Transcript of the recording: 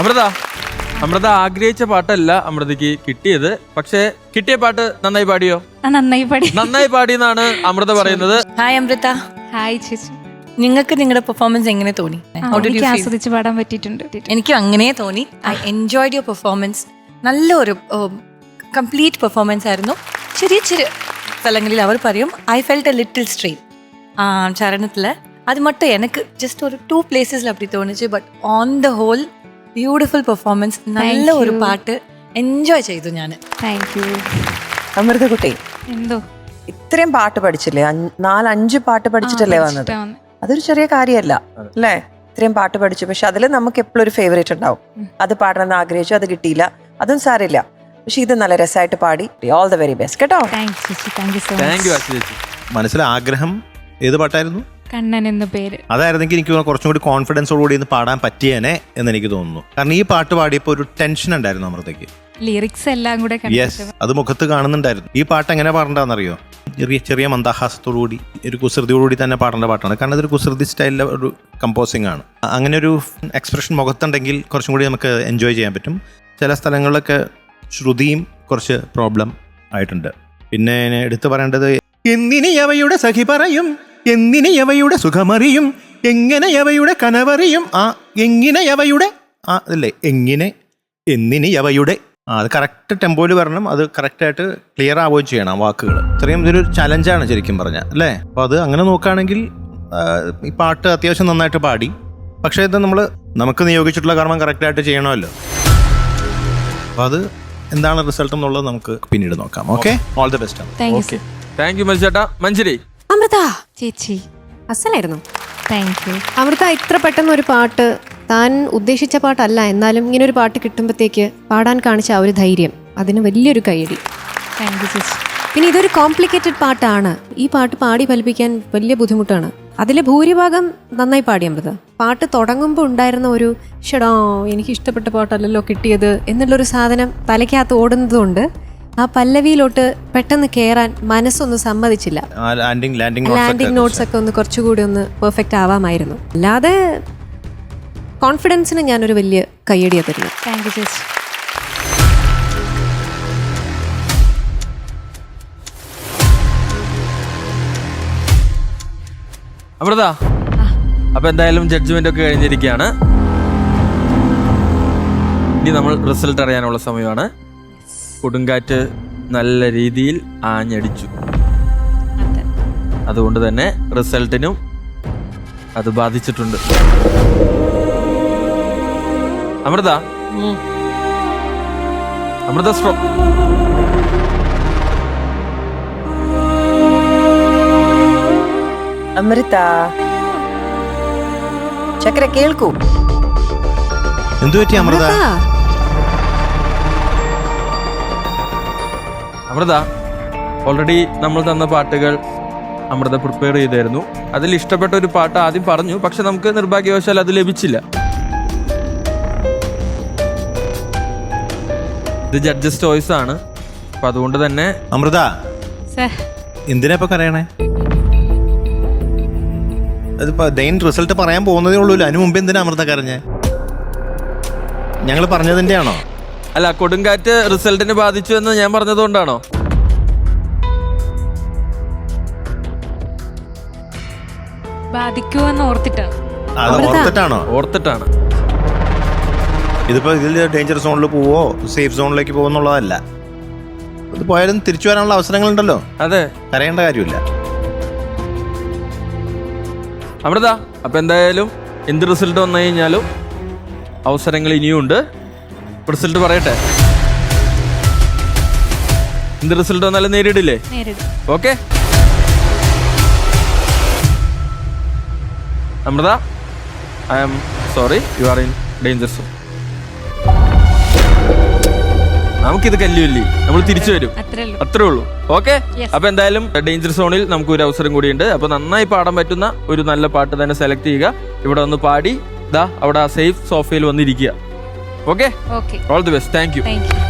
അമൃത അമൃത ആഗ്രഹിച്ച പാട്ടല്ല അമൃതക്ക് കിട്ടിയത് പക്ഷേ കിട്ടിയ പാട്ട് നന്നായി പാടിയോ നന്നായി പാടി നന്നായി എന്നാണ് അമൃത പറയുന്നത് ഹായ് അമൃത ഹായ് ചേച്ചി നിങ്ങൾക്ക് നിങ്ങളുടെ പെർഫോമൻസ് എങ്ങനെ തോന്നി How എനിക്ക് ആസ്വദിച്ച് പാടാൻ പറ്റിയിട്ടുണ്ട് എനിക്ക് അങ്ങനെ തോന്നി ഐ എൻജോയ്ഡ് യുവർ പെർഫോമൻസ് നല്ലൊരു കംപ്ലീറ്റ് പെർഫോമൻസ് ആയിരുന്നു ചെറിയ ചെറിയ സ്ഥലങ്ങളിൽ അവർ പറയും I felt a little strain ചരണത്തിൽ അത് മട്ടും എനിക്ക് ജസ്റ്റ് ഒരു ടു പ്ലേസസിൽ അപ്പി തോന്നിച്ചു but on the whole beautiful performance നല്ല ഒരു പാട്ട് എൻജോയ് ചെയ്തു ഞാൻ താങ്ക് യു അമൃതകുട്ടി എന്തോ ഇത്രയും പാട്ട് പഠിച്ചില്ലേ നാലഞ്ച് പാട്ട് പഠിച്ചിട്ടല്ലേ വന്നത് അതൊരു ചെറിയ കാര്യമല്ല അല്ലേ ഇത്രയും പാട്ട് പഠിച്ചു പക്ഷെ അതിൽ നമുക്ക് എപ്പോഴും ഒരു ഫേവറേറ്റ് ഉണ്ടാവും അത് പാടണമെന്ന് ആഗ്രഹിച്ചു അത് കിട്ടിയില്ല അതും സാരമില്ല പക്ഷെ ഇത് നല്ല രസമായിട്ട് പാടി ഓൾ ദ വെരി ബെസ്റ്റ് കേട്ടോ മനസ്സിൽ ആഗ്രഹം ഏത് പാട്ടായിരുന്നു കണ്ണൻ എന്ന പേര് അതായിരുന്നെങ്കിൽ എനിക്ക് കുറച്ചും കൂടി കോൺഫിഡൻസോടുകൂടി ഇന്ന് പാടാൻ പറ്റിയേനെ എന്ന് എനിക്ക് തോന്നുന്നു കാരണം ഈ പാട്ട് പാടിയപ്പോ ഒരു ടെൻഷൻ ഉണ്ടായിരുന്നു അമൃതയ്ക്ക് ലിറിക്സ് എല്ലാം കൂടെ യെസ് അത് മുഖത്ത് കാണുന്നുണ്ടായിരുന്നു ഈ പാട്ട് എങ്ങനെ പാടണ്ടെന്നറിയോ ചെറിയ ചെറിയ മന്ദഹാസത്തോടുകൂടി ഒരു കുസൃതിയോടുകൂടി തന്നെ പാടേണ്ട പാട്ടാണ് കാരണം അതൊരു കുസൃതി സ്റ്റൈലിലെ ഒരു കമ്പോസിംഗ് ആണ് അങ്ങനെ ഒരു എക്സ്പ്രഷൻ മുഖത്തുണ്ടെങ്കിൽ കുറച്ചും കൂടി നമുക്ക് എൻജോയ് ചെയ്യാൻ പറ്റും ചില സ്ഥലങ്ങളിലൊക്കെ ശ്രുതിയും കുറച്ച് പ്രോബ്ലം ആയിട്ടുണ്ട് പിന്നെ എടുത്തു പറയേണ്ടത് എന്തിനി അവയുടെ സഖി പറയും എന്തിനെയവയുടെ സുഖമറിയും എങ്ങനെയവയുടെ കനവറിയും ആ എങ്ങിനെയവയുടെ ആ അതല്ലേ എങ്ങനെ എന്തിനെയവയുടെ ആ അത് കറക്റ്റ് ടെമ്പോയിൽ വരണം അത് കറക്റ്റായിട്ട് ക്ലിയർ ആവുകയും ചെയ്യണം വാക്കുകൾ ഇത്രയും ഇതൊരു ചലഞ്ചാണ് ശരിക്കും പറഞ്ഞാൽ അല്ലേ അപ്പോൾ അത് അങ്ങനെ നോക്കുകയാണെങ്കിൽ ഈ പാട്ട് അത്യാവശ്യം നന്നായിട്ട് പാടി പക്ഷേ ഇത് നമ്മൾ നമുക്ക് നിയോഗിച്ചിട്ടുള്ള കർമ്മം കറക്റ്റായിട്ട് ചെയ്യണമല്ലോ അപ്പോൾ അത് എന്താണ് റിസൾട്ട് എന്നുള്ളത് നമുക്ക് പിന്നീട് നോക്കാം okay all the best thank you മഞ്ചേട്ടാ Manjari Amrita ചേച്ചി അസലായിരുന്നു താങ്ക് യു അമൃത ഇത്ര പെട്ടെന്ന് ഒരു പാട്ട് താൻ ഉദ്ദേശിച്ച പാട്ടല്ല എന്നാലും ഇങ്ങനെ ഒരു പാട്ട് കിട്ടുമ്പോഴത്തേക്ക് പാടാൻ കാണിച്ച ആ ഒരു ധൈര്യം അതിന് വലിയൊരു കൈയടി താങ്ക് യു ചേച്ചി പിന്നെ ഇതൊരു കോംപ്ലിക്കേറ്റഡ് പാട്ടാണ് ഈ പാട്ട് പാടി ഫലിപ്പിക്കാൻ വലിയ ബുദ്ധിമുട്ടാണ് അതിലെ ഭൂരിഭാഗം നന്നായി പാടി അമൃത പാട്ട് തുടങ്ങുമ്പോൾ ഉണ്ടായിരുന്ന ഒരു ഷെടോ എനിക്ക് ഇഷ്ടപ്പെട്ട പാട്ടല്ലല്ലോ കിട്ടിയത് എന്നുള്ളൊരു സാധനം തലയ്ക്കകത്ത് ഓടുന്നതുകൊണ്ട് ആ പല്ലവിയിലോട്ട് പെട്ടെന്ന് കയറാൻ മനസ്സൊന്നും സമ്മതിച്ചില്ല ലാൻഡിംഗ് നോട്ട്സ് ഒക്കെ ഒന്ന് കുറച്ചുകൂടി ഒന്ന് പെർഫെക്റ്റ് ആവാമായിരുന്നു അല്ലാതെ കോൺഫിഡൻസിന് ഞാനൊരു വലിയ കയ്യടിയാ തരുന്നു താങ്ക് യു ചേച്ചി അമൃത അപ്പൊ എന്തായാലും ജഡ്ജ്മെന്റ് ഒക്കെ കഴിഞ്ഞിരിക്കുകയാണ് ഇനി നമ്മൾ റിസൾട്ട് അറിയാനുള്ള സമയമാണ് കൊടുങ്കാറ്റ് നല്ല രീതിയിൽ ആഞ്ഞടിച്ചു അതുകൊണ്ട് തന്നെ റിസൾട്ടിനും അത് ബാധിച്ചിട്ടുണ്ട് അമൃത അമൃത സ്ട്രോ അമൃത ചക്ര കേൾക്കൂ എന്തു പറ്റി അമൃത അമൃത ഓൾറെഡി നമ്മൾ തന്ന പാട്ടുകൾ അമൃത പ്രിപ്പയർ ചെയ്തായിരുന്നു അതിൽ ഇഷ്ടപ്പെട്ട ഒരു പാട്ട് ആദ്യം പറഞ്ഞു പക്ഷെ നമുക്ക് നിർഭാഗ്യവശാൽ അത് ലഭിച്ചില്ല ഇത് ജഡ്ജസ് ചോയ്സ് ആണ് അപ്പൊ അതുകൊണ്ട് തന്നെ അമൃത എന്തിനാ ഇപ്പൊ കരയണേ ദൈൻ റിസൾട്ട് പറയാൻ പോകുന്നതേ ഉള്ളൂ മുമ്പ് എന്തിനാ അമൃത കരഞ്ഞേ ഞങ്ങൾ പറഞ്ഞതിന്റെ ആണോ അല്ല കൊടുങ്കാറ്റ് റിസൾട്ടിനെ ബാധിച്ചു എന്ന് ഞാൻ പറഞ്ഞതുകൊണ്ടാണോ ബാധിക്കുമെന്ന് ഓർത്തിട്ടാണ് ഓർത്തിട്ടാണോ ഓർത്തിട്ടാണ് ഇതിപ്പോ ഇതിൽ ഡേഞ്ചർ സോണിൽ പോവോ സേഫ് സോണിലേക്ക് പോകുന്നുള്ളതല്ല ഇത് പോയാലും തിരിച്ചു വരാനുള്ള അവസരങ്ങൾ ഉണ്ടല്ലോ അതെ കരയേണ്ട കാര്യമില്ല അമൃത അപ്പൊ എന്തായാലും എന്ത് റിസൾട്ട് വന്നു കഴിഞ്ഞാലും അവസരങ്ങൾ ഇനിയുണ്ട് റിസൾട്ട് പറയട്ടെ എന്ത് റിസൾട്ട് വന്നാലും നേരിടില്ലേ okay Amrita I am sorry you are in danger zone നമുക്കിത് കല്ലുവല്ലി നമ്മൾ തിരിച്ചു വരും അത്രേ ഉള്ളൂ ഓക്കെ അപ്പൊ എന്തായാലും ഡേഞ്ചർ സോണിൽ നമുക്ക് ഒരു അവസരം കൂടിയുണ്ട് അപ്പൊ നന്നായി പാടാൻ പറ്റുന്ന ഒരു നല്ല പാട്ട് തന്നെ സെലക്ട് ചെയ്യുക ഇവിടെ വന്ന് പാടി ദാ അവിടെ ആ സേഫ് സോഫയിൽ വന്നിരിക്കുക Okay? Okay. All the best. Thank you. Thank you.